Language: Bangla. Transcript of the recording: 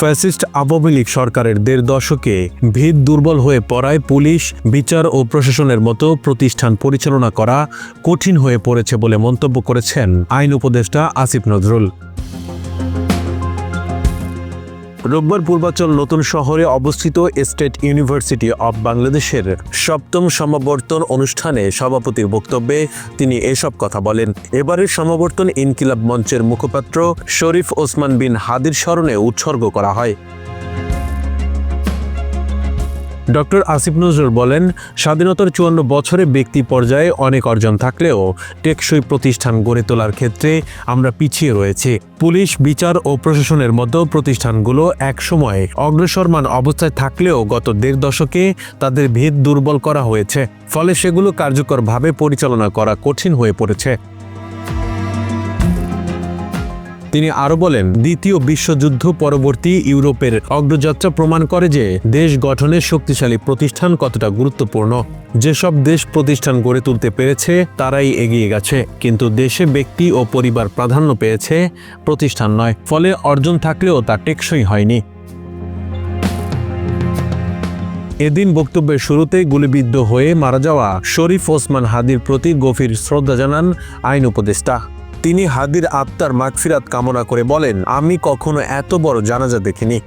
ফ্যাসিস্ট আওয়ামী লীগ সরকারের দেড় দশকে ভিত দুর্বল হয়ে পড়ায় পুলিশ, বিচার ও প্রশাসনের মতো প্রতিষ্ঠান পরিচালনা করা কঠিন হয়ে পড়েছে বলে মন্তব্য করেছেন আইন উপদেষ্টা আসিফ নজরুল। রোববার পূর্বাচল নতুন শহরে অবস্থিত স্টেট ইউনিভার্সিটি অব বাংলাদেশের সপ্তম সমাবর্তন অনুষ্ঠানে সভাপতির বক্তব্যে তিনি এসব কথা বলেন। এবারের সমাবর্তন ইনকিলাব মঞ্চের মুখপাত্র শরীফ ওসমান বিন হাদির স্মরণে উৎসর্গ করা হয়। ডক্টর আসিফ নজরুল বলেন, স্বাধীনতার চুয়ান্ন বছরে ব্যক্তি পর্যায়ে অনেক অর্জন থাকলেও টেকসই প্রতিষ্ঠান গড়ে তোলার ক্ষেত্রে আমরা পিছিয়ে রয়েছি। পুলিশ, বিচার ও প্রশাসনের মতো প্রতিষ্ঠানগুলো একসময় অগ্রসরমান অবস্থায় থাকলেও গত দেড় দশকে তাদের ভিত দুর্বল করা হয়েছে। ফলে সেগুলো কার্যকরভাবে পরিচালনা করা কঠিন হয়ে পড়েছে। তিনি আরও বলেন, দ্বিতীয় বিশ্বযুদ্ধ পরবর্তী ইউরোপের অগ্রযাত্রা প্রমাণ করে যে দেশ গঠনের শক্তিশালী প্রতিষ্ঠান কতটা গুরুত্বপূর্ণ। যেসব দেশ প্রতিষ্ঠান গড়ে তুলতে পেরেছে, তারাই এগিয়ে গেছে। কিন্তু দেশে ব্যক্তি ও পরিবার প্রাধান্য পেয়েছে, প্রতিষ্ঠান নয়। ফলে অর্জন থাকলেও তা টেকসই হয়নি। এদিন বক্তব্যের শুরুতেই গুলিবিদ্ধ হয়ে মারা যাওয়া শরীফ ওসমান হাদির প্রতি গভীর শ্রদ্ধা জানান আইন উপদেষ্টা। তিনি হাদির আত্মার মাগফিরাত কামনা করে বলেন আমি কখনো এত বড় জানাজা দেখিনি।